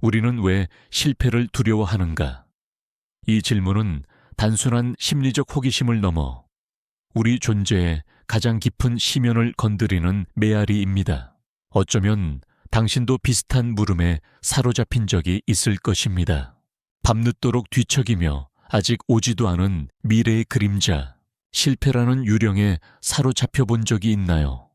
우리는 왜 실패를 두려워하는가? 이 질문은 단순한 심리적 호기심을 넘어 우리 존재의 가장 깊은 심연을 건드리는 메아리입니다. 어쩌면 당신도 비슷한 물음에 사로잡힌 적이 있을 것입니다. 밤늦도록 뒤척이며 아직 오지도 않은 미래의 그림자, 실패라는 유령에 사로잡혀 본 적이 있나요?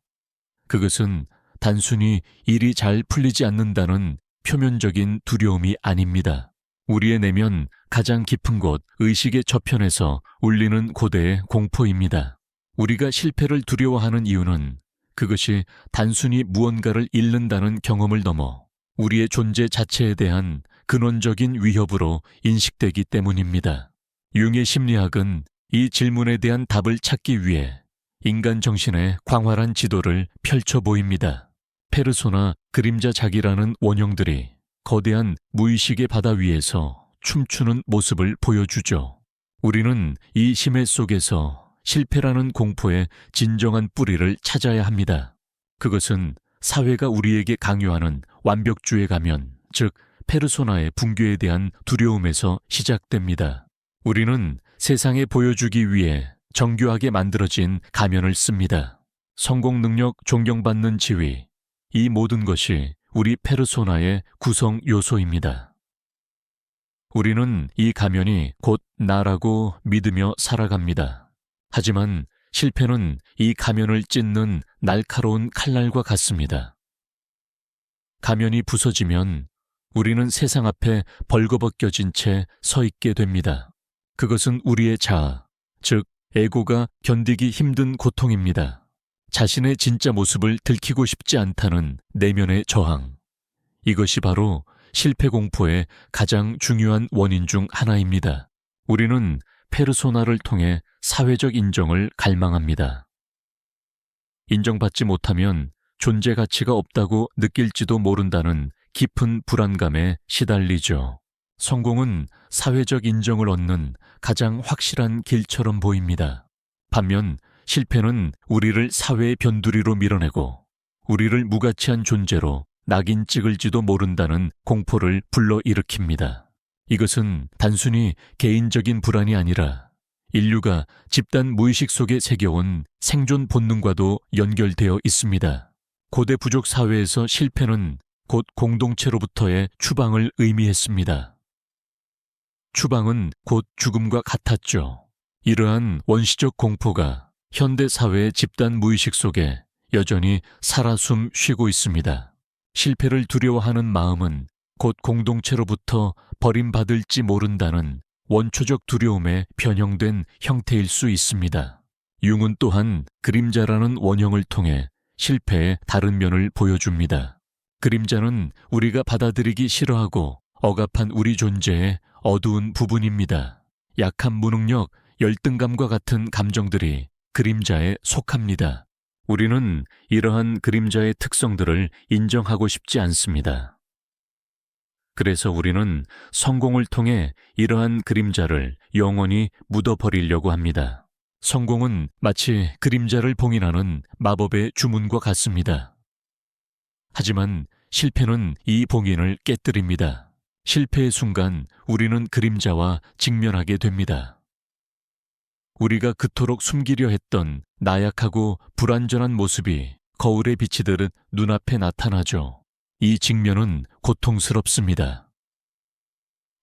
그것은 단순히 일이 잘 풀리지 않는다는 표면적인 두려움이 아닙니다. 우리의 내면 가장 깊은 곳 의식의 저편에서 울리는 고대의 공포입니다. 우리가 실패를 두려워하는 이유는 그것이 단순히 무언가를 잃는다는 경험을 넘어 우리의 존재 자체에 대한 근원적인 위협으로 인식되기 때문입니다. 융의 심리학은 이 질문에 대한 답을 찾기 위해 인간 정신의 광활한 지도를 펼쳐 보입니다. 페르소나 그림자 자기라는 원형들이 거대한 무의식의 바다 위에서 춤추는 모습을 보여주죠. 우리는 이 심해 속에서 실패라는 공포의 진정한 뿌리를 찾아야 합니다. 그것은 사회가 우리에게 강요하는 완벽주의 가면, 즉 페르소나의 붕괴에 대한 두려움에서 시작됩니다. 우리는 세상에 보여주기 위해 정교하게 만들어진 가면을 씁니다. 성공 능력 존경받는 지위, 이 모든 것이 우리 페르소나의 구성 요소입니다. 우리는 이 가면이 곧 나라고 믿으며 살아갑니다. 하지만 실패는 이 가면을 찢는 날카로운 칼날과 같습니다. 가면이 부서지면 우리는 세상 앞에 벌거벗겨진 채 서 있게 됩니다. 그것은 우리의 자아, 즉, 에고가 견디기 힘든 고통입니다. 자신의 진짜 모습을 들키고 싶지 않다는 내면의 저항. 이것이 바로 실패 공포의 가장 중요한 원인 중 하나입니다. 우리는 페르소나를 통해 사회적 인정을 갈망합니다. 인정받지 못하면 존재 가치가 없다고 느낄지도 모른다는 깊은 불안감에 시달리죠. 성공은 사회적 인정을 얻는 가장 확실한 길처럼 보입니다. 반면 실패는 우리를 사회의 변두리로 밀어내고 우리를 무가치한 존재로 낙인 찍을지도 모른다는 공포를 불러일으킵니다. 이것은 단순히 개인적인 불안이 아니라 인류가 집단 무의식 속에 새겨온 생존 본능과도 연결되어 있습니다. 고대 부족 사회에서 실패는 곧 공동체로부터의 추방을 의미했습니다. 추방은 곧 죽음과 같았죠. 이러한 원시적 공포가 현대 사회의 집단 무의식 속에 여전히 살아 숨 쉬고 있습니다. 실패를 두려워하는 마음은 곧 공동체로부터 버림받을지 모른다는 원초적 두려움에 변형된 형태일 수 있습니다. 융은 또한 그림자라는 원형을 통해 실패의 다른 면을 보여줍니다. 그림자는 우리가 받아들이기 싫어하고 억압한 우리 존재의 어두운 부분입니다. 약한 무능력, 열등감과 같은 감정들이 그림자에 속합니다. 우리는 이러한 그림자의 특성들을 인정하고 싶지 않습니다. 그래서 우리는 성공을 통해 이러한 그림자를 영원히 묻어버리려고 합니다. 성공은 마치 그림자를 봉인하는 마법의 주문과 같습니다. 하지만 실패는 이 봉인을 깨뜨립니다. 실패의 순간 우리는 그림자와 직면하게 됩니다. 우리가 그토록 숨기려 했던 나약하고 불완전한 모습이 거울에 비치듯 눈앞에 나타나죠. 이 직면은 고통스럽습니다.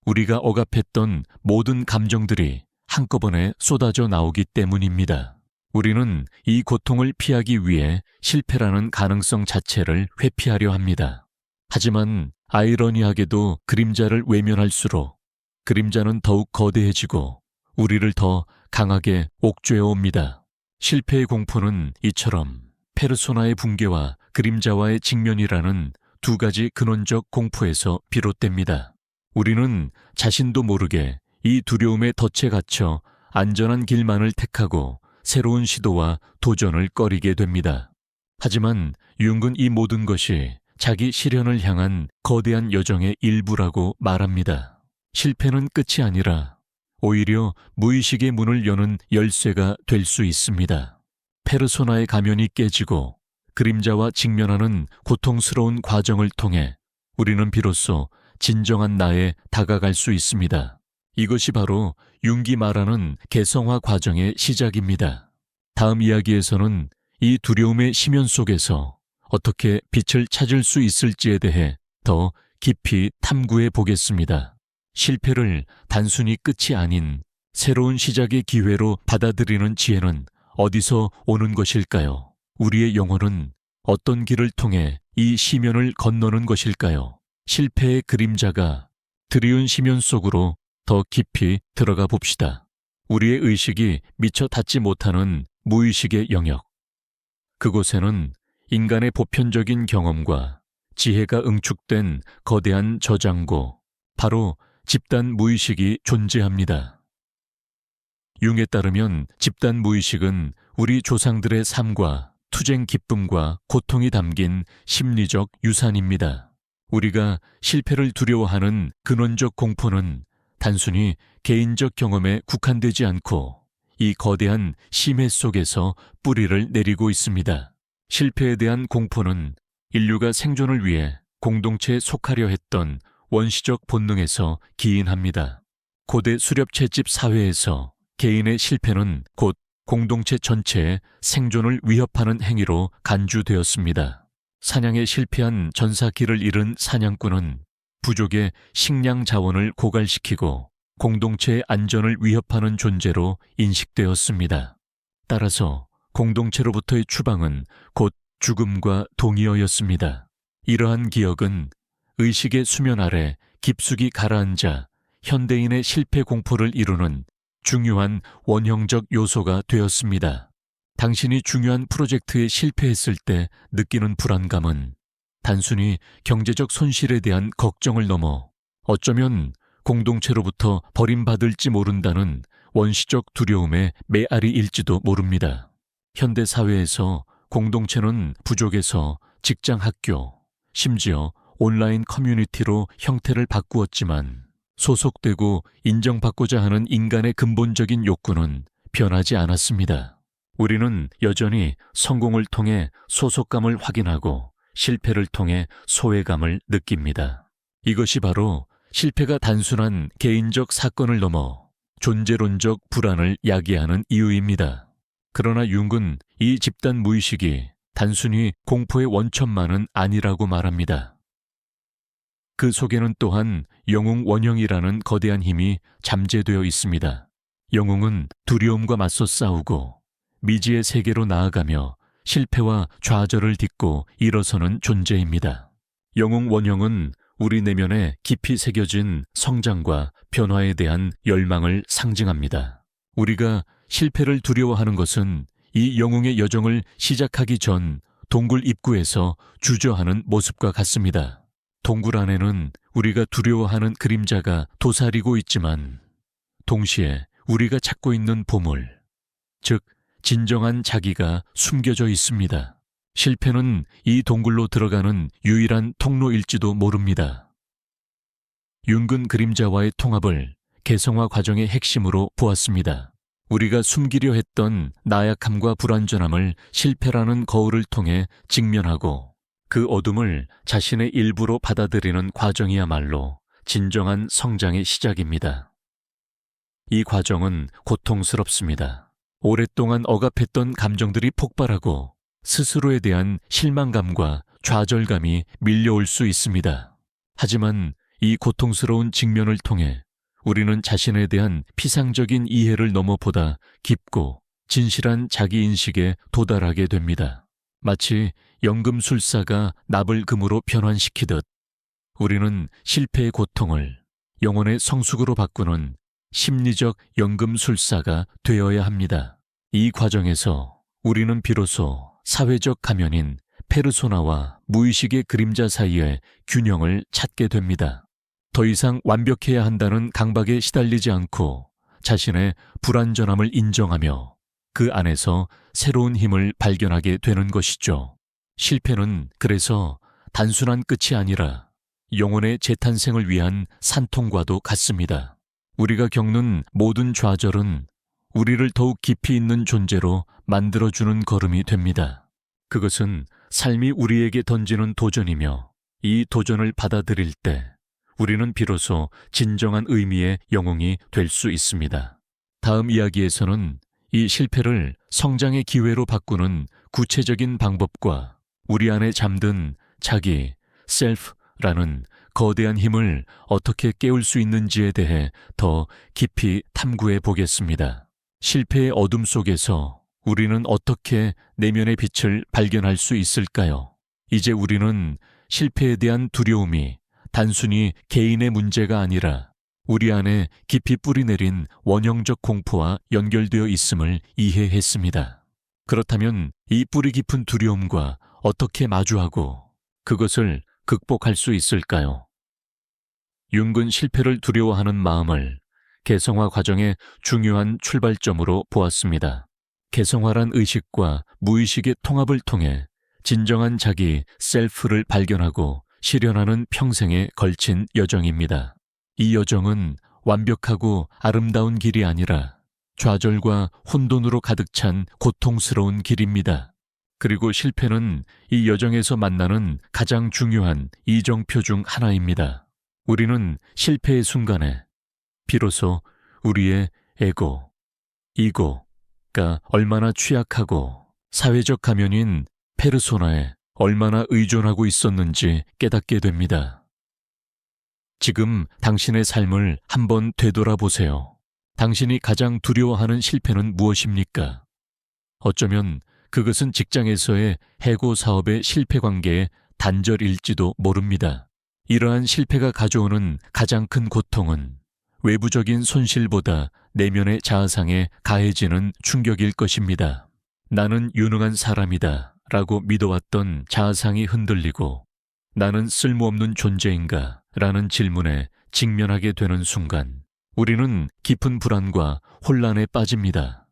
우리가 억압했던 모든 감정들이 한꺼번에 쏟아져 나오기 때문입니다. 우리는 이 고통을 피하기 위해 실패라는 가능성 자체를 회피하려 합니다. 하지만 아이러니하게도 그림자를 외면할수록 그림자는 더욱 거대해지고 우리를 더 강하게 옥죄어 옵니다. 실패의 공포는 이처럼 페르소나의 붕괴와 그림자와의 직면이라는 두 가지 근원적 공포에서 비롯됩니다. 우리는 자신도 모르게 이 두려움의 덫에 갇혀 안전한 길만을 택하고 새로운 시도와 도전을 꺼리게 됩니다. 하지만 융은 이 모든 것이 자기 실현을 향한 거대한 여정의 일부라고 말합니다. 실패는 끝이 아니라 오히려 무의식의 문을 여는 열쇠가 될 수 있습니다. 페르소나의 가면이 깨지고 그림자와 직면하는 고통스러운 과정을 통해 우리는 비로소 진정한 나에 다가갈 수 있습니다. 이것이 바로 융기 말하는 개성화 과정의 시작입니다. 다음 이야기에서는 이 두려움의 심연 속에서 어떻게 빛을 찾을 수 있을지에 대해 더 깊이 탐구해 보겠습니다. 실패를 단순히 끝이 아닌 새로운 시작의 기회로 받아들이는 지혜는 어디서 오는 것일까요? 우리의 영혼은 어떤 길을 통해 이 시면을 건너는 것일까요? 실패의 그림자가 드리운 시면 속으로 더 깊이 들어가 봅시다. 우리의 의식이 미처 닿지 못하는 무의식의 영역. 그곳에는 인간의 보편적인 경험과 지혜가 응축된 거대한 저장고, 바로 집단 무의식이 존재합니다. 융에 따르면 집단 무의식은 우리 조상들의 삶과 투쟁 기쁨과 고통이 담긴 심리적 유산입니다. 우리가 실패를 두려워하는 근원적 공포는 단순히 개인적 경험에 국한되지 않고 이 거대한 심해 속에서 뿌리를 내리고 있습니다. 실패에 대한 공포는 인류가 생존을 위해 공동체에 속하려 했던 원시적 본능에서 기인합니다. 고대 수렵 채집 사회에서 개인의 실패는 곧 공동체 전체의 생존을 위협하는 행위로 간주되었습니다. 사냥에 실패한 전사기를 잃은 사냥꾼은 부족의 식량 자원을 고갈시키고 공동체의 안전을 위협하는 존재로 인식되었습니다. 따라서 공동체로부터의 추방은 곧 죽음과 동의어였습니다. 이러한 기억은 의식의 수면 아래 깊숙이 가라앉아 현대인의 실패 공포를 이루는 중요한 원형적 요소가 되었습니다. 당신이 중요한 프로젝트에 실패했을 때 느끼는 불안감은 단순히 경제적 손실에 대한 걱정을 넘어 어쩌면 공동체로부터 버림받을지 모른다는 원시적 두려움의 메아리일지도 모릅니다. 현대 사회에서 공동체는 부족에서 직장 학교, 심지어 온라인 커뮤니티로 형태를 바꾸었지만 소속되고 인정받고자 하는 인간의 근본적인 욕구는 변하지 않았습니다. 우리는 여전히 성공을 통해 소속감을 확인하고 실패를 통해 소외감을 느낍니다. 이것이 바로 실패가 단순한 개인적 사건을 넘어 존재론적 불안을 야기하는 이유입니다. 그러나 융은 이 집단 무의식이 단순히 공포의 원천만은 아니라고 말합니다. 그 속에는 또한 영웅 원형이라는 거대한 힘이 잠재되어 있습니다. 영웅은 두려움과 맞서 싸우고 미지의 세계로 나아가며 실패와 좌절을 딛고 일어서는 존재입니다. 영웅 원형은 우리 내면에 깊이 새겨진 성장과 변화에 대한 열망을 상징합니다. 우리가 실패를 두려워하는 것은 이 영웅의 여정을 시작하기 전 동굴 입구에서 주저하는 모습과 같습니다. 동굴 안에는 우리가 두려워하는 그림자가 도사리고 있지만 동시에 우리가 찾고 있는 보물, 즉 진정한 자기가 숨겨져 있습니다. 실패는 이 동굴로 들어가는 유일한 통로일지도 모릅니다. 윤근 그림자와의 통합을 개성화 과정의 핵심으로 보았습니다. 우리가 숨기려 했던 나약함과 불완전함을 실패라는 거울을 통해 직면하고 그 어둠을 자신의 일부로 받아들이는 과정이야말로 진정한 성장의 시작입니다. 이 과정은 고통스럽습니다. 오랫동안 억압했던 감정들이 폭발하고 스스로에 대한 실망감과 좌절감이 밀려올 수 있습니다. 하지만 이 고통스러운 직면을 통해 우리는 자신에 대한 피상적인 이해를 넘어 보다 깊고 진실한 자기 인식에 도달하게 됩니다. 마치 연금술사가 납을 금으로 변환시키듯 우리는 실패의 고통을 영혼의 성숙으로 바꾸는 심리적 연금술사가 되어야 합니다. 이 과정에서 우리는 비로소 사회적 가면인 페르소나와 무의식의 그림자 사이의 균형을 찾게 됩니다. 더 이상 완벽해야 한다는 강박에 시달리지 않고 자신의 불완전함을 인정하며 그 안에서 새로운 힘을 발견하게 되는 것이죠. 실패는 그래서 단순한 끝이 아니라 영혼의 재탄생을 위한 산통과도 같습니다. 우리가 겪는 모든 좌절은 우리를 더욱 깊이 있는 존재로 만들어주는 걸음이 됩니다. 그것은 삶이 우리에게 던지는 도전이며 이 도전을 받아들일 때 우리는 비로소 진정한 의미의 영웅이 될 수 있습니다. 다음 이야기에서는 이 실패를 성장의 기회로 바꾸는 구체적인 방법과 우리 안에 잠든 자기, 셀프라는 거대한 힘을 어떻게 깨울 수 있는지에 대해 더 깊이 탐구해 보겠습니다. 실패의 어둠 속에서 우리는 어떻게 내면의 빛을 발견할 수 있을까요? 이제 우리는 실패에 대한 두려움이 단순히 개인의 문제가 아니라 우리 안에 깊이 뿌리내린 원형적 공포와 연결되어 있음을 이해했습니다. 그렇다면 이 뿌리 깊은 두려움과 어떻게 마주하고 그것을 극복할 수 있을까요? 윤근 실패를 두려워하는 마음을 개성화 과정의 중요한 출발점으로 보았습니다. 개성화란 의식과 무의식의 통합을 통해 진정한 자기 셀프를 발견하고 실현하는 평생에 걸친 여정입니다. 이 여정은 완벽하고 아름다운 길이 아니라 좌절과 혼돈으로 가득 찬 고통스러운 길입니다. 그리고 실패는 이 여정에서 만나는 가장 중요한 이정표 중 하나입니다. 우리는 실패의 순간에 비로소 우리의 에고, 이고가 얼마나 취약하고 사회적 가면인 페르소나에 얼마나 의존하고 있었는지 깨닫게 됩니다. 지금 당신의 삶을 한번 되돌아보세요. 당신이 가장 두려워하는 실패는 무엇입니까? 어쩌면 그것은 직장에서의 해고 사업의 실패 관계의 단절일지도 모릅니다. 이러한 실패가 가져오는 가장 큰 고통은 외부적인 손실보다 내면의 자아상에 가해지는 충격일 것입니다. 나는 유능한 사람이다 라고 믿어왔던 자아상이 흔들리고 나는 쓸모없는 존재인가 라는 질문에 직면하게 되는 순간 우리는 깊은 불안과 혼란에 빠집니다.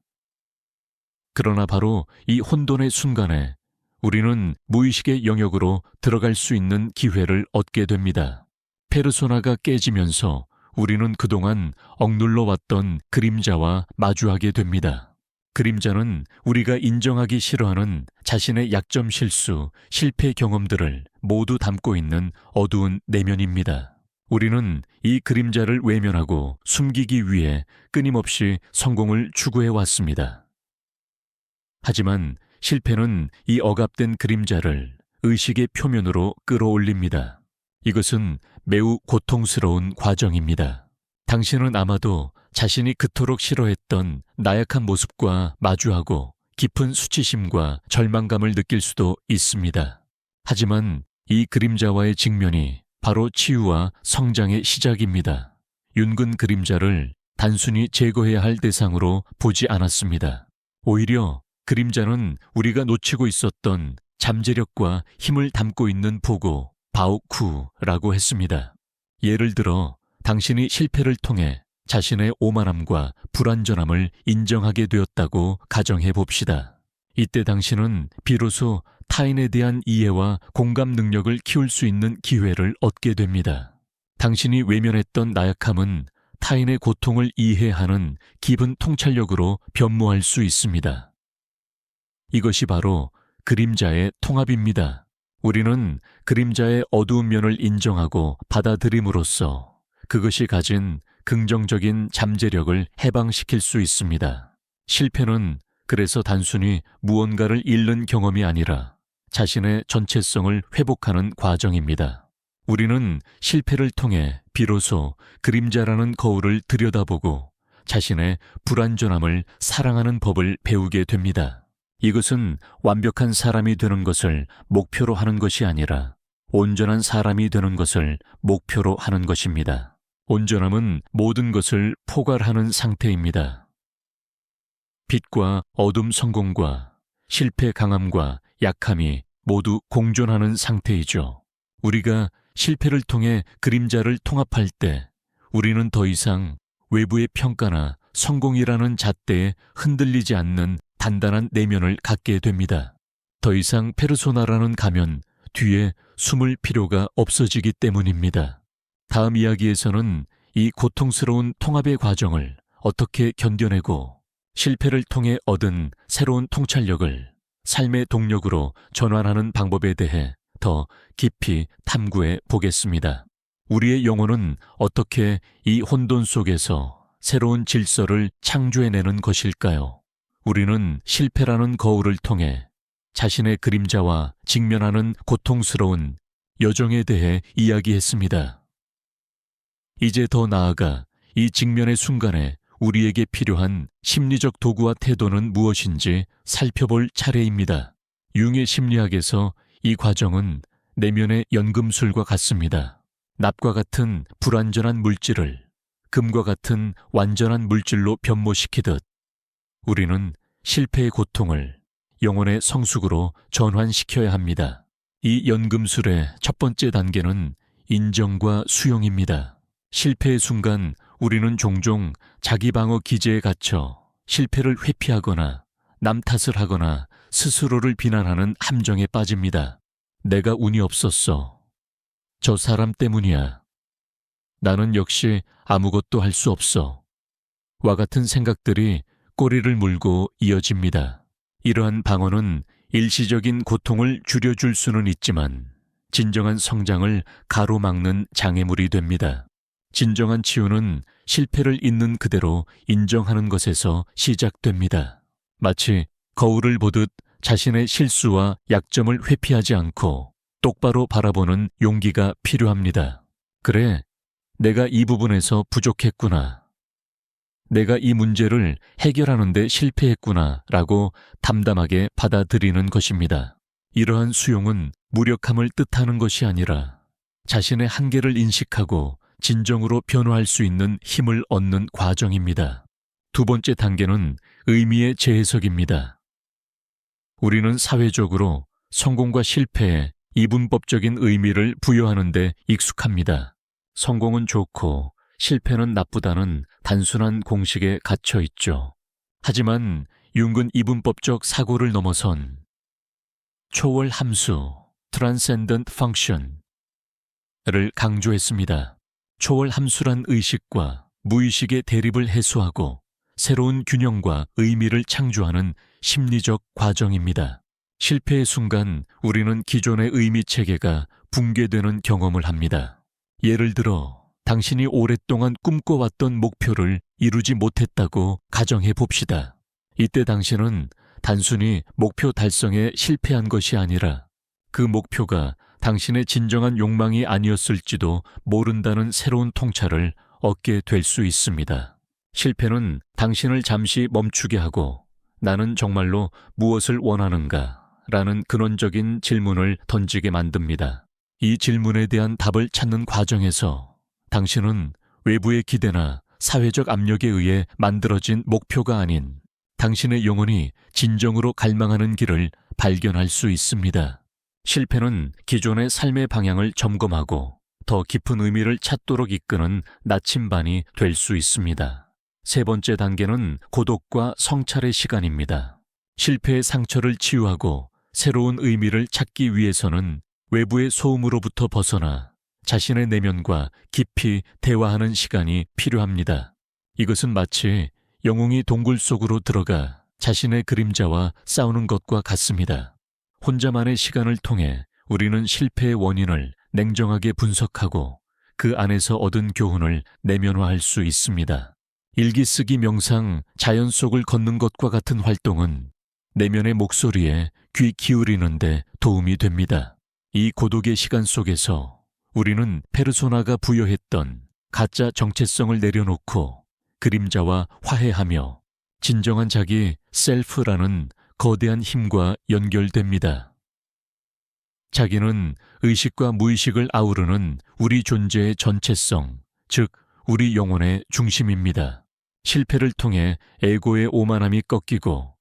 그러나 바로 이 혼돈의 순간에 우리는 무의식의 영역으로 들어갈 수 있는 기회를 얻게 됩니다. 페르소나가 깨지면서 우리는 그동안 억눌러 왔던 그림자와 마주하게 됩니다. 그림자는 우리가 인정하기 싫어하는 자신의 약점 실수, 실패 경험들을 모두 담고 있는 어두운 내면입니다. 우리는 이 그림자를 외면하고 숨기기 위해 끊임없이 성공을 추구해 왔습니다. 하지만 실패는 이 억압된 그림자를 의식의 표면으로 끌어올립니다. 이것은 매우 고통스러운 과정입니다. 당신은 아마도 자신이 그토록 싫어했던 나약한 모습과 마주하고 깊은 수치심과 절망감을 느낄 수도 있습니다. 하지만 이 그림자와의 직면이 바로 치유와 성장의 시작입니다. 윤근 그림자를 단순히 제거해야 할 대상으로 보지 않았습니다. 오히려 그림자는 우리가 놓치고 있었던 잠재력과 힘을 담고 있는 보고 바우쿠라고 했습니다. 예를 들어 당신이 실패를 통해 자신의 오만함과 불완전함을 인정하게 되었다고 가정해 봅시다. 이때 당신은 비로소 타인에 대한 이해와 공감 능력을 키울 수 있는 기회를 얻게 됩니다. 당신이 외면했던 나약함은 타인의 고통을 이해하는 기분 통찰력으로 변모할 수 있습니다. 이것이 바로 그림자의 통합입니다. 우리는 그림자의 어두운 면을 인정하고 받아들임으로써 그것이 가진 긍정적인 잠재력을 해방시킬 수 있습니다. 실패는 그래서 단순히 무언가를 잃는 경험이 아니라 자신의 전체성을 회복하는 과정입니다. 우리는 실패를 통해 비로소 그림자라는 거울을 들여다보고 자신의 불완전함을 사랑하는 법을 배우게 됩니다. 이것은 완벽한 사람이 되는 것을 목표로 하는 것이 아니라 온전한 사람이 되는 것을 목표로 하는 것입니다. 온전함은 모든 것을 포괄하는 상태입니다. 빛과 어둠 성공과 실패 강함과 약함이 모두 공존하는 상태이죠. 우리가 실패를 통해 그림자를 통합할 때 우리는 더 이상 외부의 평가나 성공이라는 잣대에 흔들리지 않는 단단한 내면을 갖게 됩니다. 더 이상 페르소나라는 가면 뒤에 숨을 필요가 없어지기 때문입니다. 다음 이야기에서는 이 고통스러운 통합의 과정을 어떻게 견뎌내고 실패를 통해 얻은 새로운 통찰력을 삶의 동력으로 전환하는 방법에 대해 더 깊이 탐구해 보겠습니다. 우리의 영혼은 어떻게 이 혼돈 속에서 새로운 질서를 창조해내는 것일까요? 우리는 실패라는 거울을 통해 자신의 그림자와 직면하는 고통스러운 여정에 대해 이야기했습니다. 이제 더 나아가 이 직면의 순간에 우리에게 필요한 심리적 도구와 태도는 무엇인지 살펴볼 차례입니다. 융의 심리학에서 이 과정은 내면의 연금술과 같습니다. 납과 같은 불완전한 물질을 금과 같은 완전한 물질로 변모시키듯 우리는 실패의 고통을 영혼의 성숙으로 전환시켜야 합니다. 이 연금술의 첫 번째 단계는 인정과 수용입니다. 실패의 순간 우리는 종종 자기 방어 기제에 갇혀 실패를 회피하거나 남 탓을 하거나 스스로를 비난하는 함정에 빠집니다. 내가 운이 없었어. 저 사람 때문이야. 나는 역시 아무것도 할 수 없어. 와 같은 생각들이 꼬리를 물고 이어집니다. 이러한 방어는 일시적인 고통을 줄여줄 수는 있지만 진정한 성장을 가로막는 장애물이 됩니다. 진정한 치유는 실패를 있는 그대로 인정하는 것에서 시작됩니다. 마치 거울을 보듯 자신의 실수와 약점을 회피하지 않고 똑바로 바라보는 용기가 필요합니다. 그래, 내가 이 부분에서 부족했구나. 내가 이 문제를 해결하는데 실패했구나 라고 담담하게 받아들이는 것입니다. 이러한 수용은 무력함을 뜻하는 것이 아니라 자신의 한계를 인식하고 진정으로 변화할 수 있는 힘을 얻는 과정입니다. 두 번째 단계는 의미의 재해석입니다. 우리는 사회적으로 성공과 실패에 이분법적인 의미를 부여하는데 익숙합니다. 성공은 좋고 실패는 나쁘다는 단순한 공식에 갇혀 있죠. 하지만 융은 이분법적 사고를 넘어선 초월 함수 (transcendent function) 를 강조했습니다. 초월 함수란 의식과 무의식의 대립을 해소하고 새로운 균형과 의미를 창조하는 심리적 과정입니다. 실패의 순간 우리는 기존의 의미 체계가 붕괴되는 경험을 합니다. 예를 들어 당신이 오랫동안 꿈꿔왔던 목표를 이루지 못했다고 가정해 봅시다. 이때 당신은 단순히 목표 달성에 실패한 것이 아니라 그 목표가 당신의 진정한 욕망이 아니었을지도 모른다는 새로운 통찰을 얻게 될 수 있습니다. 실패는 당신을 잠시 멈추게 하고 나는 정말로 무엇을 원하는가? 라는 근원적인 질문을 던지게 만듭니다. 이 질문에 대한 답을 찾는 과정에서 당신은 외부의 기대나 사회적 압력에 의해 만들어진 목표가 아닌 당신의 영혼이 진정으로 갈망하는 길을 발견할 수 있습니다. 실패는 기존의 삶의 방향을 점검하고 더 깊은 의미를 찾도록 이끄는 나침반이 될 수 있습니다. 세 번째 단계는 고독과 성찰의 시간입니다. 실패의 상처를 치유하고 새로운 의미를 찾기 위해서는 외부의 소음으로부터 벗어나 자신의 내면과 깊이 대화하는 시간이 필요합니다. 이것은 마치 영웅이 동굴 속으로 들어가 자신의 그림자와 싸우는 것과 같습니다. 혼자만의 시간을 통해 우리는 실패의 원인을 냉정하게 분석하고 그 안에서 얻은 교훈을 내면화할 수 있습니다. 일기 쓰기 명상, 자연 속을 걷는 것과 같은 활동은 내면의 목소리에 귀 기울이는데 도움이 됩니다. 이 고독의 시간 속에서 우리는 페르소나가 부여했던 가짜 정체성을 내려놓고 그림자와 화해하며 진정한 자기 셀프라는 거대한 힘과 연결됩니다. 자기는 의식과 무의식을 아우르는 우리 존재의 전체성, 즉, 우리 영혼의 중심입니다. 실패를 통해 에고의 오만함이 꺾이고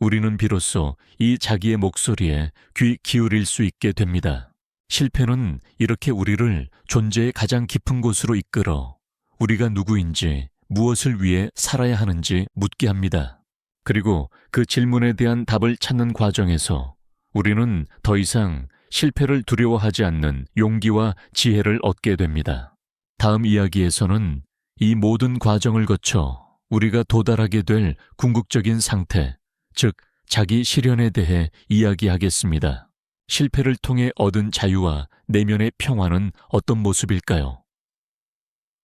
우리는 비로소 이 자기의 목소리에 귀 기울일 수 있게 됩니다. 실패는 이렇게 우리를 존재의 가장 깊은 곳으로 이끌어 우리가 누구인지 무엇을 위해 살아야 하는지 묻게 합니다. 그리고 그 질문에 대한 답을 찾는 과정에서 우리는 더 이상 실패를 두려워하지 않는 용기와 지혜를 얻게 됩니다. 다음 이야기에서는 이 모든 과정을 거쳐 우리가 도달하게 될 궁극적인 상태, 즉, 자기 실현에 대해 이야기하겠습니다. 실패를 통해 얻은 자유와 내면의 평화는 어떤 모습일까요?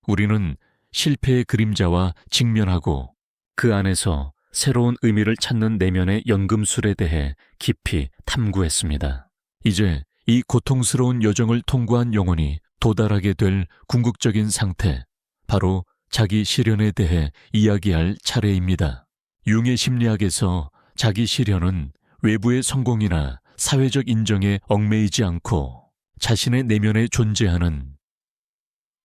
우리는 실패의 그림자와 직면하고 그 안에서 새로운 의미를 찾는 내면의 연금술에 대해 깊이 탐구했습니다. 이제 이 고통스러운 여정을 통과한 영혼이 도달하게 될 궁극적인 상태, 바로 자기 실현에 대해 이야기할 차례입니다. 융의 심리학에서 자기 실현은 외부의 성공이나 사회적 인정에 얽매이지 않고 자신의 내면에 존재하는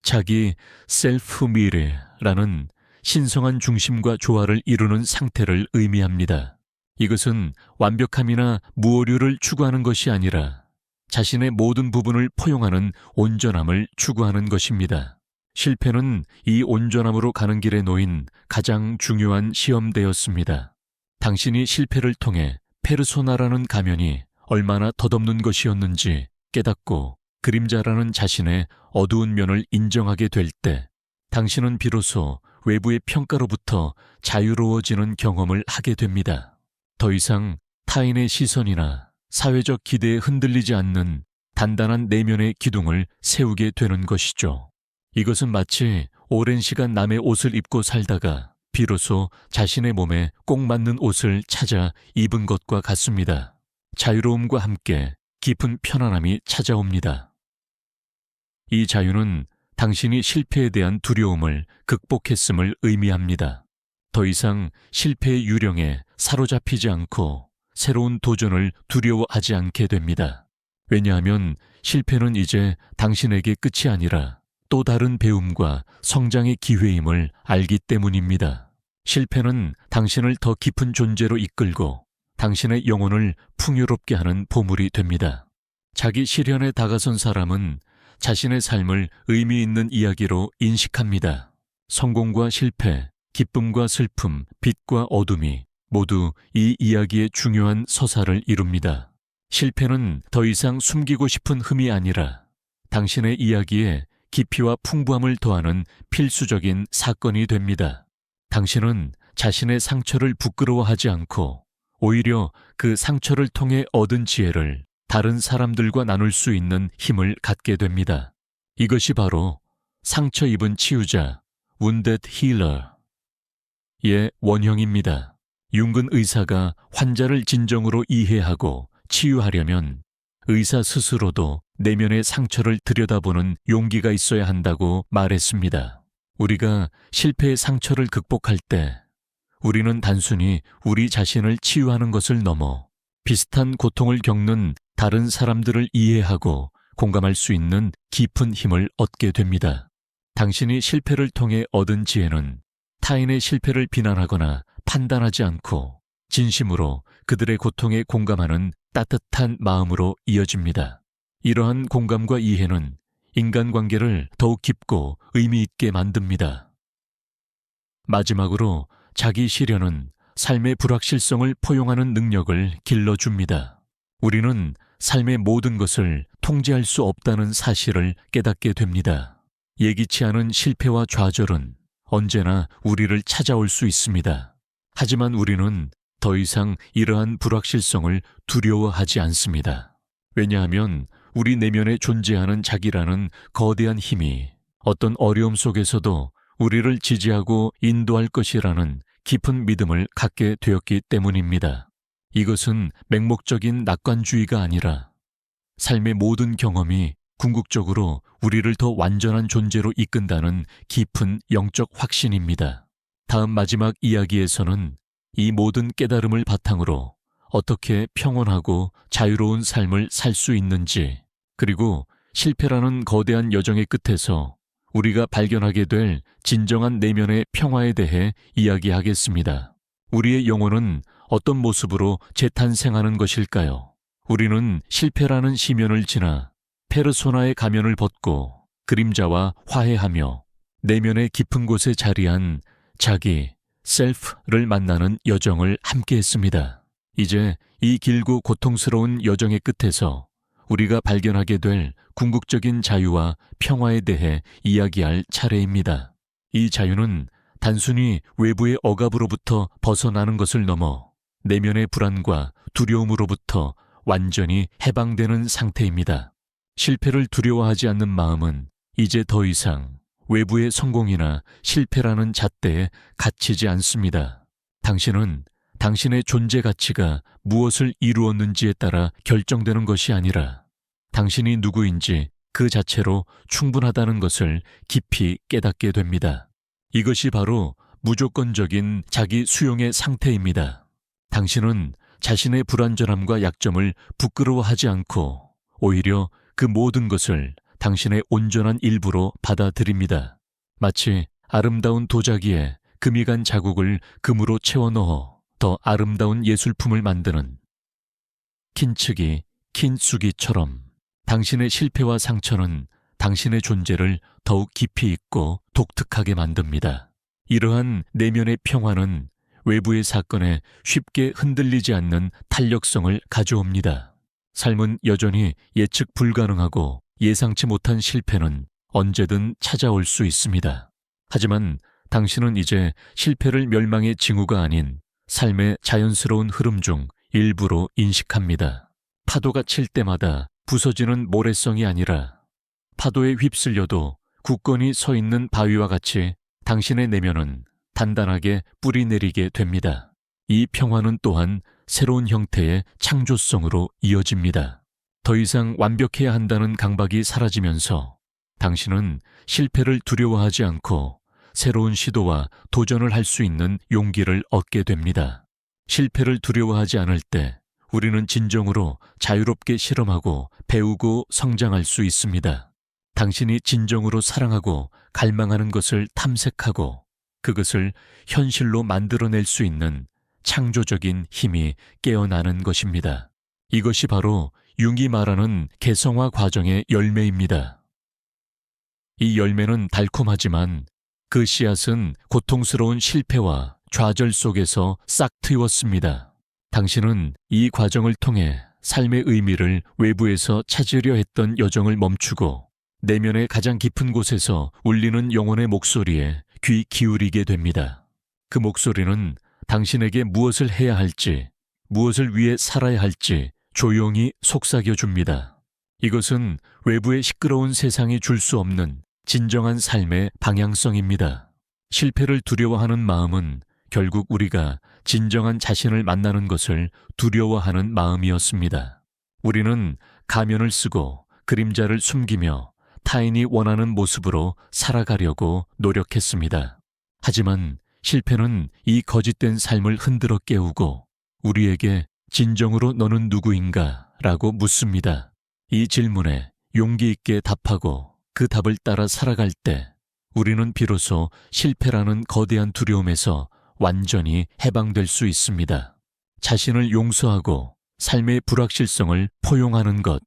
자기 셀프 미래라는 신성한 중심과 조화를 이루는 상태를 의미합니다. 이것은 완벽함이나 무오류를 추구하는 것이 아니라 자신의 모든 부분을 포용하는 온전함을 추구하는 것입니다. 실패는 이 온전함으로 가는 길에 놓인 가장 중요한 시험대였습니다. 당신이 실패를 통해 페르소나라는 가면이 얼마나 덧없는 것이었는지 깨닫고 그림자라는 자신의 어두운 면을 인정하게 될 때 당신은 비로소 외부의 평가로부터 자유로워지는 경험을 하게 됩니다. 더 이상 타인의 시선이나 사회적 기대에 흔들리지 않는 단단한 내면의 기둥을 세우게 되는 것이죠. 이것은 마치 오랜 시간 남의 옷을 입고 살다가 비로소 자신의 몸에 꼭 맞는 옷을 찾아 입은 것과 같습니다. 자유로움과 함께 깊은 편안함이 찾아옵니다. 이 자유는 당신이 실패에 대한 두려움을 극복했음을 의미합니다. 더 이상 실패의 유령에 사로잡히지 않고 새로운 도전을 두려워하지 않게 됩니다. 왜냐하면 실패는 이제 당신에게 끝이 아니라 또 다른 배움과 성장의 기회임을 알기 때문입니다. 실패는 당신을 더 깊은 존재로 이끌고 당신의 영혼을 풍요롭게 하는 보물이 됩니다. 자기 실현에 다가선 사람은 자신의 삶을 의미 있는 이야기로 인식합니다. 성공과 실패, 기쁨과 슬픔, 빛과 어둠이 모두 이 이야기의 중요한 서사를 이룹니다. 실패는 더 이상 숨기고 싶은 흠이 아니라 당신의 이야기에 깊이와 풍부함을 더하는 필수적인 사건이 됩니다. 당신은 자신의 상처를 부끄러워하지 않고 오히려 그 상처를 통해 얻은 지혜를 다른 사람들과 나눌 수 있는 힘을 갖게 됩니다. 이것이 바로 상처 입은 치유자, wounded healer의 원형입니다. 윤근 의사가 환자를 진정으로 이해하고 치유하려면 의사 스스로도 내면의 상처를 들여다보는 용기가 있어야 한다고 말했습니다. 우리가 실패의 상처를 극복할 때 우리는 단순히 우리 자신을 치유하는 것을 넘어 비슷한 고통을 겪는 다른 사람들을 이해하고 공감할 수 있는 깊은 힘을 얻게 됩니다. 당신이 실패를 통해 얻은 지혜는 타인의 실패를 비난하거나 판단하지 않고 진심으로 그들의 고통에 공감하는 따뜻한 마음으로 이어집니다. 이러한 공감과 이해는 인간관계를 더욱 깊고 의미 있게 만듭니다. 마지막으로 자기 실현은 삶의 불확실성을 포용하는 능력을 길러줍니다. 우리는 삶의 모든 것을 통제할 수 없다는 사실을 깨닫게 됩니다. 예기치 않은 실패와 좌절은 언제나 우리를 찾아올 수 있습니다. 하지만 우리는 더 이상 이러한 불확실성을 두려워하지 않습니다. 왜냐하면 우리 내면에 존재하는 자기라는 거대한 힘이 어떤 어려움 속에서도 우리를 지지하고 인도할 것이라는 깊은 믿음을 갖게 되었기 때문입니다. 이것은 맹목적인 낙관주의가 아니라 삶의 모든 경험이 궁극적으로 우리를 더 완전한 존재로 이끈다는 깊은 영적 확신입니다. 다음 마지막 이야기에서는 이 모든 깨달음을 바탕으로 어떻게 평온하고 자유로운 삶을 살 수 있는지, 그리고 실패라는 거대한 여정의 끝에서 우리가 발견하게 될 진정한 내면의 평화에 대해 이야기하겠습니다. 우리의 영혼은 어떤 모습으로 재탄생하는 것일까요? 우리는 실패라는 시면을 지나 페르소나의 가면을 벗고 그림자와 화해하며 내면의 깊은 곳에 자리한 자기, 셀프를 만나는 여정을 함께 했습니다. 이제 이 길고 고통스러운 여정의 끝에서 우리가 발견하게 될 궁극적인 자유와 평화에 대해 이야기할 차례입니다. 이 자유는 단순히 외부의 억압으로부터 벗어나는 것을 넘어 내면의 불안과 두려움으로부터 완전히 해방되는 상태입니다. 실패를 두려워하지 않는 마음은 이제 더 이상 외부의 성공이나 실패라는 잣대에 갇히지 않습니다. 당신은 당신의 존재 가치가 무엇을 이루었는지에 따라 결정되는 것이 아니라 당신이 누구인지 그 자체로 충분하다는 것을 깊이 깨닫게 됩니다. 이것이 바로 무조건적인 자기 수용의 상태입니다. 당신은 자신의 불완전함과 약점을 부끄러워하지 않고 오히려 그 모든 것을 당신의 온전한 일부로 받아들입니다. 마치 아름다운 도자기에 금이 간 자국을 금으로 채워 넣어 더 아름다운 예술품을 만드는 킨츠기, 킨수기처럼 당신의 실패와 상처는 당신의 존재를 더욱 깊이 있고 독특하게 만듭니다. 이러한 내면의 평화는 외부의 사건에 쉽게 흔들리지 않는 탄력성을 가져옵니다. 삶은 여전히 예측 불가능하고 예상치 못한 실패는 언제든 찾아올 수 있습니다. 하지만 당신은 이제 실패를 멸망의 징후가 아닌 삶의 자연스러운 흐름 중 일부로 인식합니다. 파도가 칠 때마다 부서지는 모래성이 아니라 파도에 휩쓸려도 굳건히 서 있는 바위와 같이 당신의 내면은 단단하게 뿌리 내리게 됩니다. 이 평화는 또한 새로운 형태의 창조성으로 이어집니다. 더 이상 완벽해야 한다는 강박이 사라지면서 당신은 실패를 두려워하지 않고 새로운 시도와 도전을 할 수 있는 용기를 얻게 됩니다. 실패를 두려워하지 않을 때 우리는 진정으로 자유롭게 실험하고 배우고 성장할 수 있습니다. 당신이 진정으로 사랑하고 갈망하는 것을 탐색하고 그것을 현실로 만들어낼 수 있는 창조적인 힘이 깨어나는 것입니다. 이것이 바로 융이 말하는 개성화 과정의 열매입니다. 이 열매는 달콤하지만 그 씨앗은 고통스러운 실패와 좌절 속에서 싹 트였습니다. 당신은 이 과정을 통해 삶의 의미를 외부에서 찾으려 했던 여정을 멈추고 내면의 가장 깊은 곳에서 울리는 영혼의 목소리에 귀 기울이게 됩니다. 그 목소리는 당신에게 무엇을 해야 할지, 무엇을 위해 살아야 할지 조용히 속삭여 줍니다. 이것은 외부의 시끄러운 세상이 줄 수 없는 진정한 삶의 방향성입니다. 실패를 두려워하는 마음은 결국 우리가 진정한 자신을 만나는 것을 두려워하는 마음이었습니다. 우리는 가면을 쓰고 그림자를 숨기며 타인이 원하는 모습으로 살아가려고 노력했습니다. 하지만 실패는 이 거짓된 삶을 흔들어 깨우고 우리에게 진정으로 너는 누구인가? 라고 묻습니다. 이 질문에 용기 있게 답하고 그 답을 따라 살아갈 때 우리는 비로소 실패라는 거대한 두려움에서 완전히 해방될 수 있습니다. 자신을 용서하고 삶의 불확실성을 포용하는 것.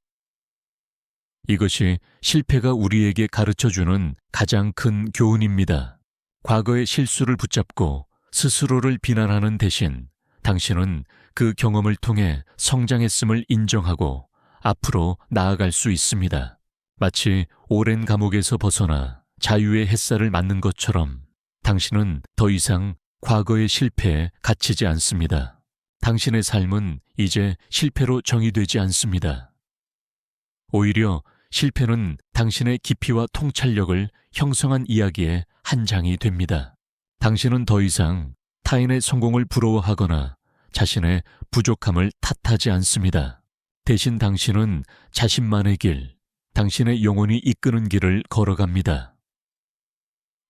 이것이 실패가 우리에게 가르쳐 주는 가장 큰 교훈입니다. 과거의 실수를 붙잡고 스스로를 비난하는 대신 당신은 그 경험을 통해 성장했음을 인정하고 앞으로 나아갈 수 있습니다. 마치 오랜 감옥에서 벗어나 자유의 햇살을 맞는 것처럼 당신은 더 이상 과거의 실패에 갇히지 않습니다. 당신의 삶은 이제 실패로 정의되지 않습니다. 오히려 실패는 당신의 깊이와 통찰력을 형성한 이야기의 한 장이 됩니다. 당신은 더 이상 타인의 성공을 부러워하거나 자신의 부족함을 탓하지 않습니다. 대신 당신은 자신만의 길, 당신의 영혼이 이끄는 길을 걸어갑니다.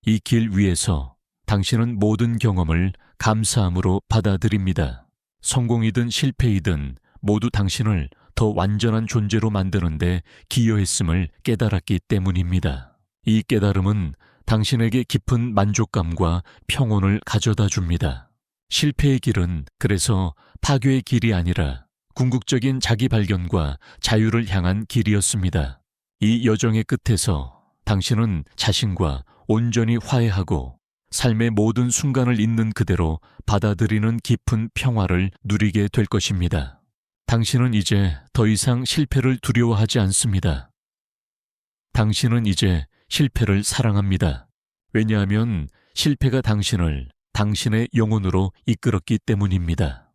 이 길 위에서 당신은 모든 경험을 감사함으로 받아들입니다. 성공이든 실패이든 모두 당신을 더 완전한 존재로 만드는데 기여했음을 깨달았기 때문입니다. 이 깨달음은 당신에게 깊은 만족감과 평온을 가져다 줍니다. 실패의 길은 그래서 파괴의 길이 아니라 궁극적인 자기 발견과 자유를 향한 길이었습니다. 이 여정의 끝에서 당신은 자신과 온전히 화해하고 삶의 모든 순간을 있는 그대로 받아들이는 깊은 평화를 누리게 될 것입니다. 당신은 이제 더 이상 실패를 두려워하지 않습니다. 당신은 이제 실패를 사랑합니다. 왜냐하면 실패가 당신을 당신의 영혼으로 이끌었기 때문입니다.